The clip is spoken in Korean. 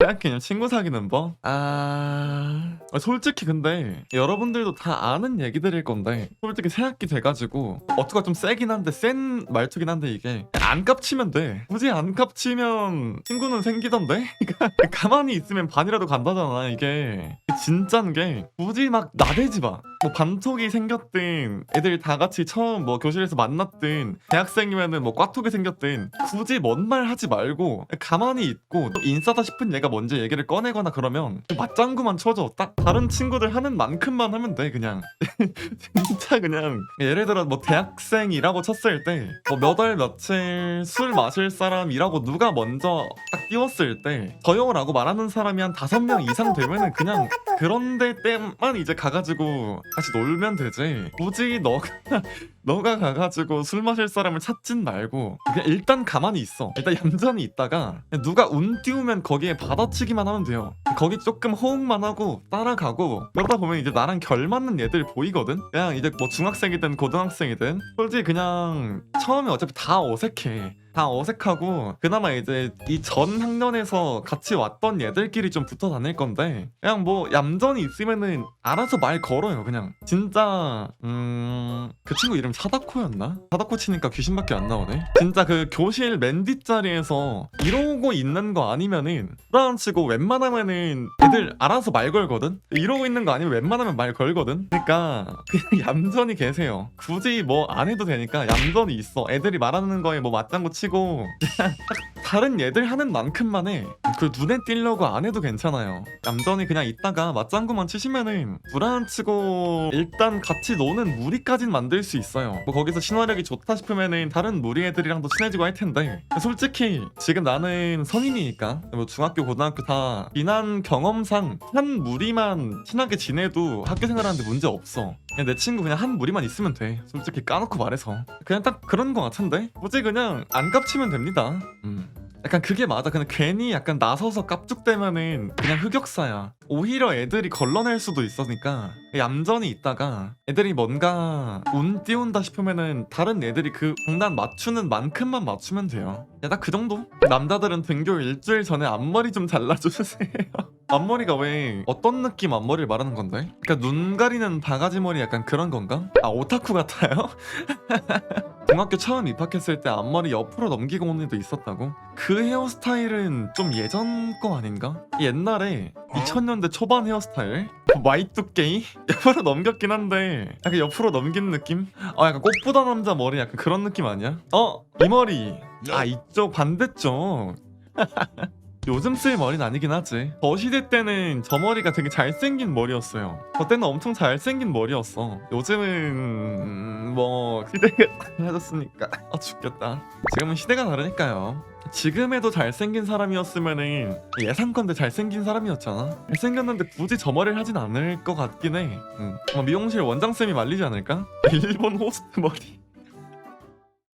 대학 개념 친구 사귀는 법? 아... 아, 솔직히 근데 여러분들도 다 아는 얘기들일 건데 솔직히 새 학기 돼가지고 어투가 좀 세긴 한데 센 말투긴 한데 이게 안 깝치면 돼 굳이 안 깝치면 친구는 생기던데? 그러니까 가만히 있으면 반이라도 간다잖아 이게 진짠 게 굳이 막 나대지 마. 뭐 반톡이 생겼든 애들 다 같이 처음 뭐 교실에서 만났든 대학생이면은 뭐 꽈톡이 생겼든 굳이 뭔 말 하지 말고 가만히 있고 또 인싸다 싶은 얘가 먼저 얘기를 꺼내거나 그러면 그 맞장구만 쳐줘. 딱 다른 친구들 하는 만큼만 하면 돼 그냥. 진짜 그냥 예를 들어 뭐 대학생이라고 쳤을 때 뭐 몇 월 며칠 술 마실 사람이라고 누가 먼저 딱 띄웠을 때 저요라고 말하는 사람이 한 다섯 명 이상 되면은 그냥 그런데 때만 이제 가가지고 같이 놀면 되지. 굳이 너가 너가 가가지고 술 마실 사람을 찾진 말고 그냥 일단 가만히 있어. 일단 얌전히 있다가 누가 운 띄우면 거기에 받아치기만 하면 돼요. 거기 조금 호응만 하고 따라가고 그러다 보면 이제 나랑 결 맞는 애들 보이거든? 그냥 이제 뭐 중학생이든 고등학생이든 솔직히 그냥 처음에 어차피 다 어색해. 다 어색하고 그나마 이제 이 전 학년에서 같이 왔던 얘들끼리 좀 붙어 다닐 건데 그냥 뭐 얌전히 있으면은 알아서 말 걸어요 그냥. 진짜 음... 그 친구 이름 사다코였나? 사다코 치니까 귀신밖에 안 나오네? 진짜 그 교실 맨 뒷자리에서 이러고 있는 거 아니면은 브라운 치고 웬만하면은 애들 알아서 말 걸거든? 이러고 있는 거 아니면 웬만하면 말 걸거든? 그러니까 그냥 얌전히 계세요. 굳이 뭐 안 해도 되니까 얌전히 있어. 애들이 말하는 거에 뭐 맞장구 치고 다른 얘들 하는 만큼만 해 그 눈에 띄려고 안 해도 괜찮아요. 얌전히 그냥 있다가 맞장구만 치시면은 불안 치고 일단 같이 노는 무리까진 만들 수 있어요. 뭐 거기서 신화력이 좋다 싶으면은 다른 무리 애들이랑도 친해지고 할 텐데. 솔직히 지금 나는 성인이니까 뭐 중학교 고등학교 다 지난 경험상 한 무리만 친하게 지내도 학교 생활하는데 문제 없어. 그냥 내 친구 그냥 한 무리만 있으면 돼. 솔직히 까놓고 말해서. 그냥 딱 그런 거 같은데? 굳이 그냥 안 깝치면 됩니다. 음. 약간 그게 맞아. 근데 괜히 약간 나서서 깝죽대면은 그냥 흑역사야. 오히려 애들이 걸러낼 수도 있으니까 얌전히 있다가 애들이 뭔가 운 띄운다 싶으면은 다른 애들이 그 장난 맞추는 만큼만 맞추면 돼요. 야, 딱그 정도? 남자들은 등교 일주일 전에 앞머리 좀 잘라주세요. 앞머리가 왜 어떤 느낌 앞머리를 말하는 건데? 그러니까 눈 가리는 바가지 머리 약간 그런 건가? 아 오타쿠 같아요? 중학교 처음 입학했을 때 앞머리 옆으로 넘기고 온 애도 있었다고? 그 헤어스타일은 좀 예전 거 아닌가? 옛날에 2000년대 초반 헤어스타일? Y2K? 옆으로 넘겼긴 한데 약간 옆으로 넘긴 느낌? 어 약간 꽃보다 남자 머리 약간 그런 느낌 아니야? 어? 이 머리 아 이쪽 반대쪽 요즘 쓸 머리는 아니긴 하지. 저 시대 때는 저 머리가 되게 잘생긴 머리였어요. 저 때는 엄청 잘생긴 머리였어. 요즘은 음, 뭐 시대가 달라졌으니까 아 죽겠다. 지금은 시대가 다르니까요. 지금에도 잘생긴 사람이었으면은 예상컨대 잘생긴 사람이었잖아. 잘생겼는데 굳이 저 머리를 하진 않을 것 같긴 해. 음. 아마 미용실 원장 쌤이 말리지 않을까? 일본 호스트 머리.